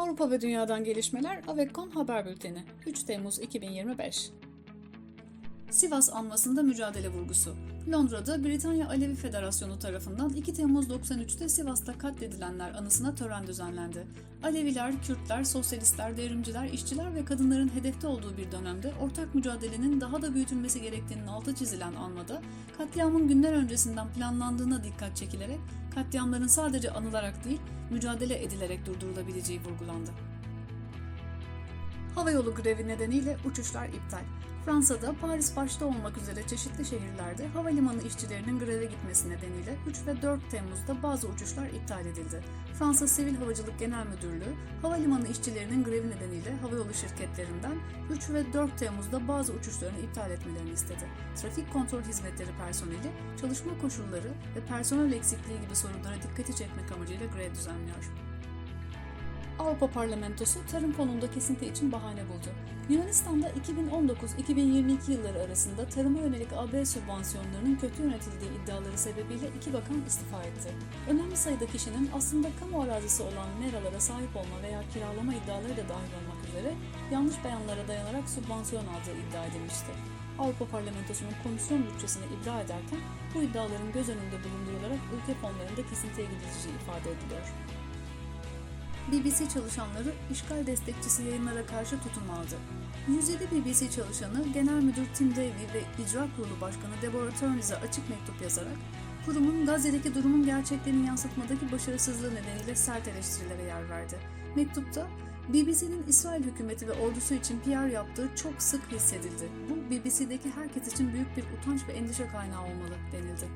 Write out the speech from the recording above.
Avrupa ve Dünya'dan gelişmeler Avekon Haber Bülteni 3 Temmuz 2025 Sivas anmasında mücadele vurgusu. Londra'da Britanya Alevi Federasyonu tarafından 2 Temmuz 93'te Sivas'ta katledilenler anısına tören düzenlendi. Aleviler, Kürtler, sosyalistler, devrimciler, işçiler ve kadınların hedefte olduğu bir dönemde ortak mücadelenin daha da büyütülmesi gerektiğinin altı çizilen anmada, katliamın günler öncesinden planlandığına dikkat çekilerek, katliamların sadece anılarak değil, mücadele edilerek durdurulabileceği vurgulandı. Havayolu grevi nedeniyle uçuşlar iptal. Fransa'da Paris başta olmak üzere çeşitli şehirlerde havalimanı işçilerinin greve gitmesi nedeniyle 3 ve 4 Temmuz'da bazı uçuşlar iptal edildi. Fransa Sivil Havacılık Genel Müdürlüğü, havalimanı işçilerinin grevi nedeniyle havayolu şirketlerinden 3 ve 4 Temmuz'da bazı uçuşlarını iptal etmelerini istedi. Trafik kontrol hizmetleri personeli, çalışma koşulları ve personel eksikliği gibi sorunlara dikkati çekmek amacıyla grev düzenliyor. Avrupa Parlamentosu tarım fonunda kesinti için bahane buldu. Yunanistan'da 2019-2022 yılları arasında tarıma yönelik AB sübvansiyonlarının kötü yönetildiği iddiaları sebebiyle iki bakan istifa etti. Önemli sayıda kişinin aslında kamu arazisi olan meralara sahip olma veya kiralama iddiaları da dahil olmak üzere yanlış beyanlara dayanarak sübvansiyon aldığı iddia edilmişti. Avrupa Parlamentosu'nun komisyon bütçesini ibra ederken bu iddiaların göz önünde bulundurularak ülke fonlarında kesintiye gidileceği ifade ediliyor. BBC çalışanları işgal destekçisi yayınlara karşı tutum aldı. 107 BBC çalışanı Genel Müdür Tim Davie ve İcra Kurulu Başkanı Deborah Turners'a açık mektup yazarak kurumun Gazze'deki durumun gerçeklerini yansıtmadaki başarısızlığı nedeniyle sert eleştirilere yer verdi. Mektupta BBC'nin İsrail hükümeti ve ordusu için PR yaptığı çok sık hissedildi. Bu BBC'deki herkes için büyük bir utanç ve endişe kaynağı olmalı denildi.